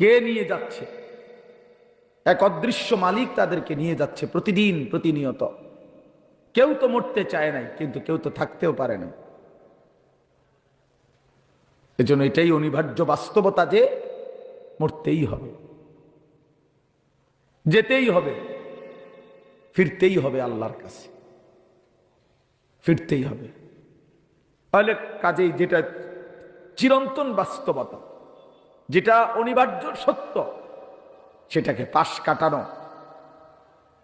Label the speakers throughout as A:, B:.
A: কে নিয়ে যাচ্ছে? এক অদৃশ্য মালিক তাদেরকে নিয়ে যাচ্ছে প্রতিদিন, প্রতিনিয়ত। কেউ তো মরতে চায় নাই, কিন্তু কেউ তো থাকতেও পারে না এজন্য এটাই অনিবার্য বাস্তবতা যে মরতেই হবে। যেতেই হবে, ফিরতেই হবে আল্লাহর কাছে। ফিরতেই হবে। তাহলে কাজেই যেটা চিরন্তন বাস্তবতা যেটা অনিবার্য সত্য, সেটাকে পাশ কাটানো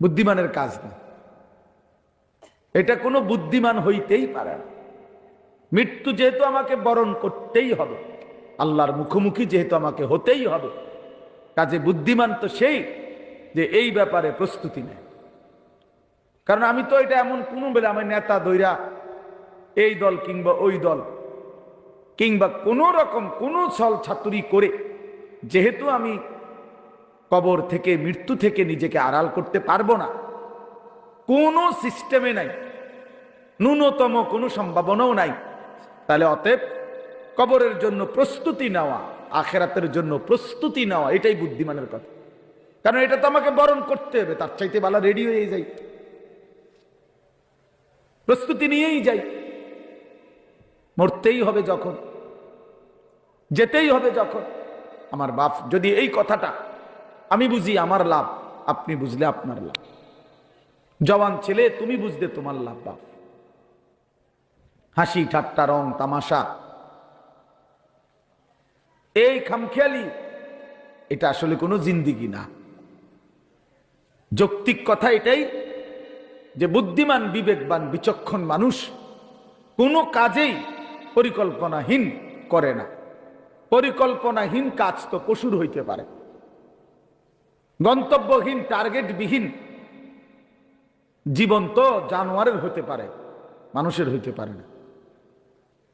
A: বুদ্ধিমানের কাজ না। এটা কোনো বুদ্ধিমান হইতেই পারে না। মৃত্যু যেহেতু আমাকে বরণ করতেই হবে, আল্লাহর মুখোমুখি যেহেতু আমাকে হতেই হবে, কাজে বুদ্ধিমান তো সেই যে এই ব্যাপারে প্রস্তুতি নেয়। কারণ আমি তো এটা এমন কোনো বেলা আমার নেতা দৈরা এই দল কিংবা ওই দল কিংবা কোনো রকম কোনো ছল ছাতুরি করে যেহেতু আমি কবর থেকে, মৃত্যু থেকে নিজেকে আড়াল করতে পারব না, কোনো সিস্টেমে নাই, ন্যূনতম কোনো সম্ভাবনাও নাই, তাহলে অতএব কবরের জন্য প্রস্তুতি নেওয়া, আখেরাতের জন্য প্রস্তুতি নেওয়া, এটাই বুদ্ধিমানের কথা। কারণ এটা তো আমাকে বরণ করতে হবে, তার চাইতে বালা রেডি হয়ে যাই। প্রস্তুতি নিয়েই যাই। মরতেই হবে যখন, যেতেই হবে যখন। আমার বাপ, যদি এই কথাটা, আমি বুঝি আমার লাভ, আপনি বুঝলে আপনার লাভ। জওয়ান ছেলে, তুমি বুঝলে তোমার লাভ, বাপ। হাসি, ঠাট্টা, রং, তামাশা। এই খামখেয়ালি, এটা আসলে কোনো জিন্দিগি না। যৌক্তিক কথা এটাই যে বুদ্ধিমান, বিবেকবান, বিচক্ষণ মানুষ কোনো কাজেই পরিকল্পনাহীন করে না। পরিকল্পনাহীন কাজ তো পশুর হইতে পারে। গন্তব্যহীন, টার্গেটবিহীন জীবন তো জানোয়ারের হতে পারে, মানুষের হইতে পারে না।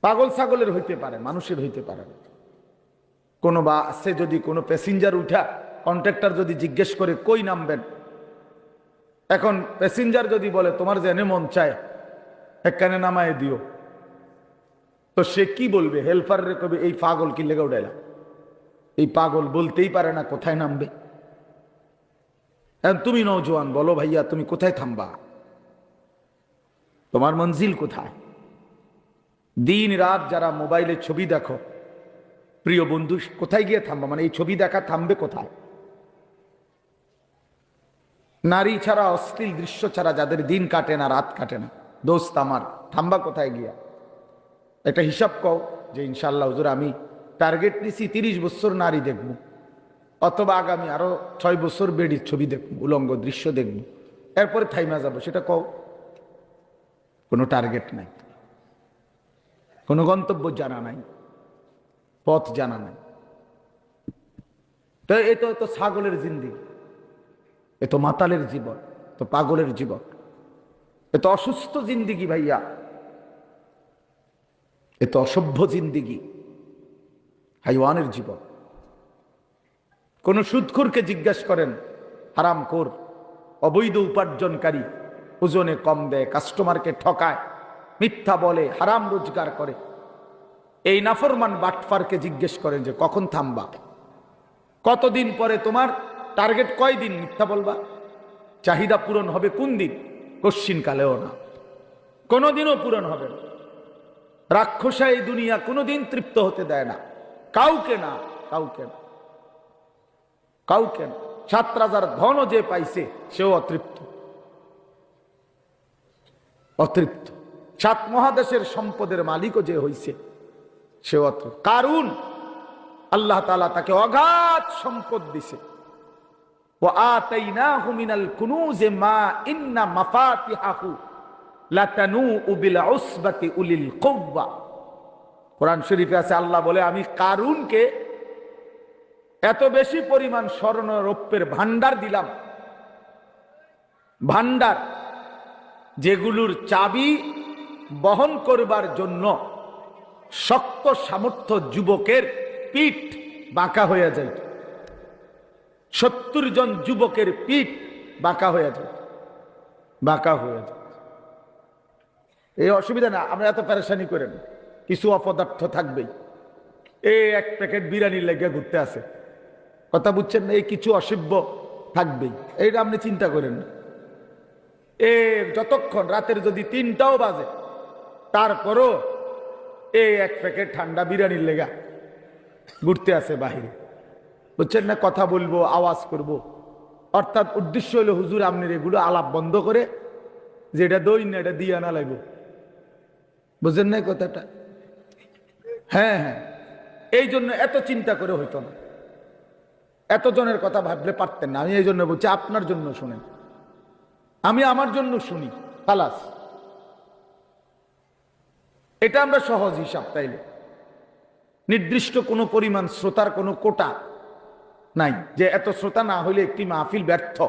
A: পাগল ছাগলের হইতে পারে, মানুষের হইতে পারে না। কোনো বাসে যদি কোনো প্যাসেঞ্জার উঠা কন্ট্রাক্টর যদি জিজ্ঞেস করে, কই নামবেন? এখন প্যাসেঞ্জার যদি বলে, তোমার জেনে মন চায় এক একখানে নামায় দিও। তো সে কি বলবে? হেল্পার রে কবে? এই পাগল কি লেগে উঠাইলাম এই পাগল বলতেই পারে না কোথায় নামবে। তুমি নৌজোয়ান বলো ভাইয়া, তুমি কোথায় থামবা? তোমার মঞ্জিল কোথায়? দিন রাত যারা মোবাইলে ছবি দেখো, প্রিয় বন্ধু, কোথায় গিয়ে থামবা? মানে এই ছবি দেখা থামবে কোথায়? নারী ছাড়া অশ্লীল দৃশ্য ছাড়া যাদের দিন কাটে না, রাত কাটে না, দোস্ত আমার, থামবা কোথায় গিয়া? একটা হিসাব কও যে ইনশাল্লাহ হুজুর, আমি টার্গেট নিছি তিরিশ বছর নারী দেখব, অথবা আগামী আরও ছয় বছর বেডির ছবি দেখব, উলঙ্গ দৃশ্য দেখব, এরপরে থাইমা যাব, সেটা কও। কোনো টার্গেট নাই, কোনো গন্তব্য জানা নাই, পথ জানা নাই। তো এ তো তো ছাগলের জিন্দি, এ তো মাতালের জীবন তো পাগলের জীবন, এ তো অসুস্থ জিন্দিগি ভাইয়া। এ তো অসভ্য জিন্দিগি, হাইওয়ানের জীবন। কোন সুদখুরকে জিজ্ঞেস করেন, হারাম কোর অবৈধ উপার্জনকারী, ওজনে কম দেয়, কাস্টমারকে ঠকায়, মিথ্যা বলে, হারাম রোজগার করে। এই নাফরমান বাটফারকে জিজ্ঞেস করেন যে, কখন থামবা? কতদিন পরে তোমার টার্গেট কয়দিন? মিথ্যা বলবা। চাহিদা পূরণ হবে কোন দিন? কশ্চিন কালেও না। কোনোদিনও পূরণ হবে না। রাক্ষসা এই দুনিয়া কোনোদিন তৃপ্ত হতে দেয় না। কাউকে না কাউকে না। কাউকে না। সাত রাজার ধনও যে পাইছে, সেও অতৃপ্ত। অতৃপ্ত। সাত মহাদেশের সম্পদের মালিকও যে হইছে, সেও অতৃপ্ত। কারুন? আল্লাহ তালা তাকে অগাধ সম্পদ দিছে। ও আতাইনাহু মিনাল কুনুজে মা ইন্না মাফাতিহাহু। লাতানু উবিল উসবাতি উলিল কৌবা কোরআন শরীফে আছে, আল্লাহ বলে, আমি কারুনকে এত বেশি পরিমাণ স্বর্ণ রৌপ্যের ভান্ডার দিলাম। ভান্ডার যেগুলোর চাবি বহন করবার জন্য শক্ত সামর্থ্য যুবকের পিঠ বাঁকা হয়ে যায়। সত্তর জন যুবকের পিঠ বাঁকা হয়ে যায়। বাঁকা হয়ে যায়। এই অসুবিধা না, আমরা এত প্যারেশানি করেন, কিছু অপদার্থ থাকবেই। এই এক প্যাকেট বিরিয়ানি লেগে ঘুরতে আছে। কথা বুঝছেন না, এই কিছু অসভ্য থাকবেই। এইটা আপনি চিন্তা করেন। না এ যতক্ষণ রাতের যদি তিনটাও বাজে, তারপরও এই এক প্যাকেট ঠান্ডা বিরিয়ানির লেগা ঘুরতে আসে বাহিরে। বুঝছেন না, কথা বলব, আওয়াজ করব। অর্থাৎ উদ্দেশ্য হলো হুজুর, আপনি এগুলো আলাপ বন্ধ করে যে এটা দই না, এটা দিয়ে আনা লাগবে। বুঝলেন না কথাটা? হ্যাঁ হ্যাঁ। এই জন্য এত চিন্তা করে হইতো না। এত জনের কথা ভাবলে পারতেন না। আমি এই জন্য বলছি, আপনার জন্য শুনেন। আমি আমার জন্য শুনি, খালাস। এটা আমরা সহজ হিসাব তাইলে। নির্দিষ্ট কোনো পরিমাণ শ্রোতার কোনো কোটা নাই, যে এত শ্রোতা না হইলে একটি মাহফিল ব্যর্থ।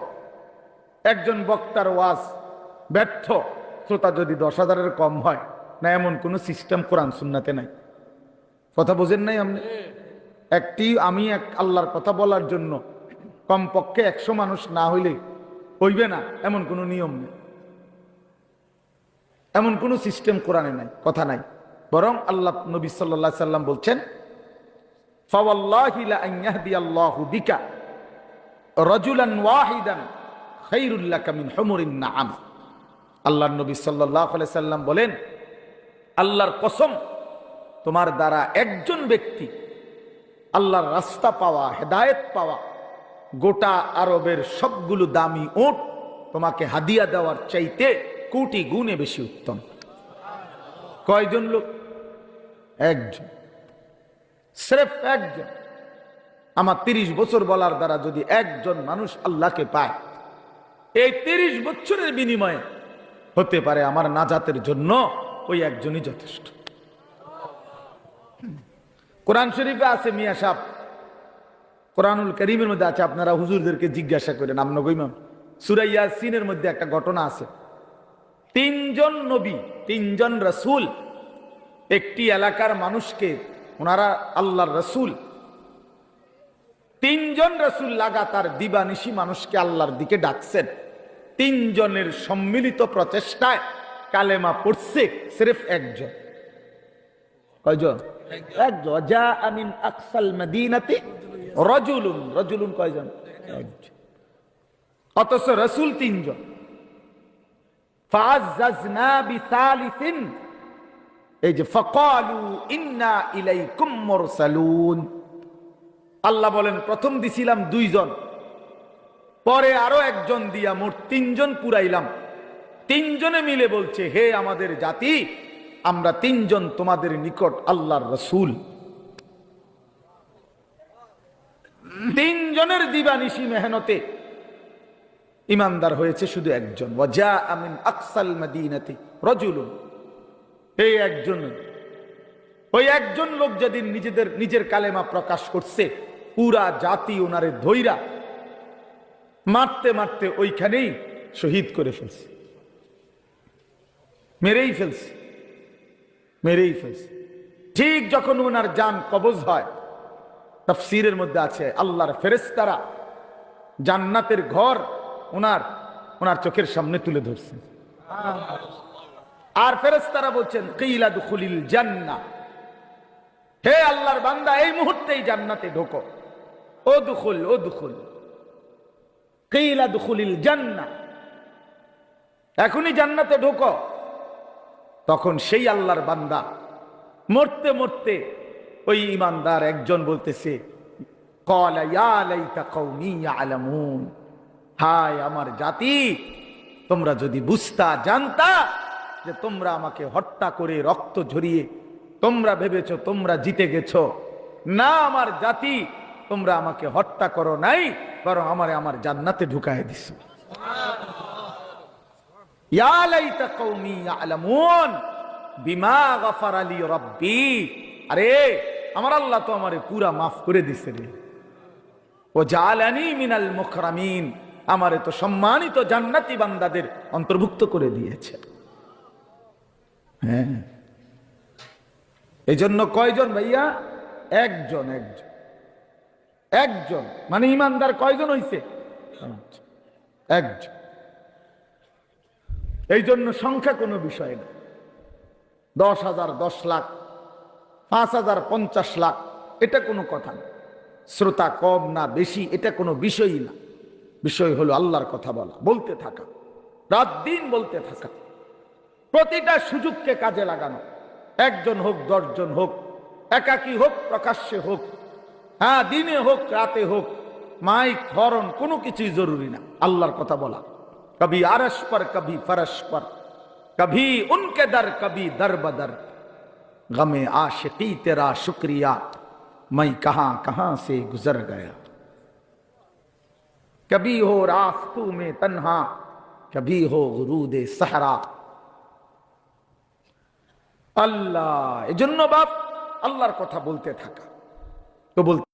A: একজন বক্তার ওয়াজ ব্যর্থ। শ্রোতা যদি দশ হাজারের কম হয় না এমন কোনো সিস্টেম কোরআন শুননাতে নাই। কথা বোঝেন নাই আপনি? একটি আমি এক আল্লাহর কথা বলার জন্য কমপক্ষে একশো মানুষ না হইলে হইবে না, এমন কোনো নিয়ম নেই। এমন কোনো সিস্টেম কোরআনে নাই, কথা নাই। বরং আল্লাহ নবী সাল্লা সাল্লাম বলছেন আল্লাহ নবী সাল্লাম বলেন আল্লাহর কসম, তোমার দ্বারা একজন ব্যক্তি আল্লাহর রাস্তা পাওয়া, হেদায়েত পাওয়া, গোটা আরবের সবগুলো দামি ওট তোমাকে হাদিয়া দেওয়ার চাইতে কোটি গুণে বেশি উত্তম। কয়জন লোক? একজন। স্রেফ একজন। আমার তিরিশ বছর বলার দ্বারা যদি একজন মানুষ আল্লাহকে পায়, এই তিরিশ বছরের বিনিময়ে হতে পারে আমার নাজাতের জন্য ওই একজনই যথেষ্ট। কোরআন শরীফে আছে মিয়া সাহ কোরআনুল করিমের মধ্যে আছে, আপনারা হুজুরদেরকে জিজ্ঞাসা করেন আমন গইমাম সুরাইয়া সিনের মধ্যে একটা ঘটনা আছে। তিনজন নবী, তিনজন রসুল একটি এলাকার মানুষকে, ওনারা আল্লাহর রসুল। তিনজন রসুল লাগাতার দিবানিশি মানুষকে আল্লাহর দিকে ডাকছেন। তিনজনের সম্মিলিত প্রচেষ্টায় কালেমা পড়ছে সিরেফ একজন। কয়জন? একজন। যা আমিন আকসাল মদিনাতে রজুলুন। রজুলুন কয়জন? অথচ রসুল তিনজন। এই যে ফকালু ইন্না ইলাইকুম মুরসালুন। আল্লাহ বলেন, প্রথম দিছিলাম দুইজন, পরে আরও একজন দিয়া মোট তিনজন পুরাইলাম। তিনজনে মিলে বলছে, হে আমাদের জাতি, আমরা তিনজন তোমাদের নিকট আল্লাহর রসুল। তিনজনের দিবানিশি মেহনতে ইমানদার হয়েছে শুধু একজন। আকসাল মদিনাতি রজুলুন। এই একজন, ওই একজন লোক যেদিন নিজেদের, নিজের কালেমা প্রকাশ করছে, পুরা জাতি ওনারে ধৈরা মারতে মারতে ওইখানেই শহীদ করে ফেলছে। মেরেই ফেলছে। মেরেই ফেলছে। ঠিক যখন ওনার যান কবজ হয়, তফসিরের মধ্যে আছে, আল্লাহর ফেরেস্তারা জান্নাতের ঘর ওনার ওনার চোখের সামনে তুলে ধরছে। আর ফেরেস্তারা বলছেন, কিলা দুখুলিল জান্না হে আল্লাহর বান্দা, এই মুহূর্তেই জান্নাতে ঢোকো। ও দুখুল ও দুখুল। কিলা দুখুলিল জান্না এখনই জান্নাতে ঢোকো। তখন সেই আল্লাহর বান্দা মরতে মরতে ওই ইমানদার একজন বলতেছে হায় আমার জাতি, তোমরা যদি বুঝতা, জানতা যে তোমরা আমাকে হত্যা করে রক্ত ঝরিয়ে তোমরা ভেবেছো তোমরা জিতে গেছ। না আমার জাতি, তোমরা আমাকে হত্যা করো নাই, বরং আমার আমার জান্নাতে ঢুকায় দিছ। ইয়া লাইতা কওমি বিমা গফার আলী রব্বি। আরে, আমার আল্লাহ তো আমারে পুরা মাফ করে দিছে রে। ও জালানি মিনাল মুকরামিন, আমারে তো সম্মানিত জান্নাতি বান্দাদের অন্তর্ভুক্ত করে দিয়েছে। হ্যাঁ। এই জন্য কয়জন ভাইয়া? একজন একজন। একজন। মানে ইমানদার কয়জন হইছে? একজন। এই জন্য সংখ্যা কোনো বিষয় না। দশ হাজার দশ লাখ, পাঁচ হাজার পঞ্চাশ লাখ, এটা কোনো কথা না। শ্রোতা কম না বেশি, এটা কোনো বিষয়ই না। বিষয় হলো আল্লাহর কথা বলা, বলতে থাকা। রাত দিন বলতে থাকা। প্রতিটা সুযোগকে কাজে লাগানো। একজন হোক, দশজন হোক, একাকী হোক, প্রকাশ্যে হোক হ্যাঁ দিনে হোক, রাতে হোক, মাইক, হরণ, কোনো কিছুই জরুরি না, আল্লাহর কথা বলা। کبھی عرش پر، کبھی فرش پر، کبھی ان کے در، کبھی در بدر۔ غم عاشقی تیرا شکریہ، میں کہاں کہاں سے گزر گیا؟ کبھی ہو راستوں میں تنہا، کبھی ہو غرود اللہ আল্লাহ باپ اللہ کو تھا بولتے تھا تو بولتے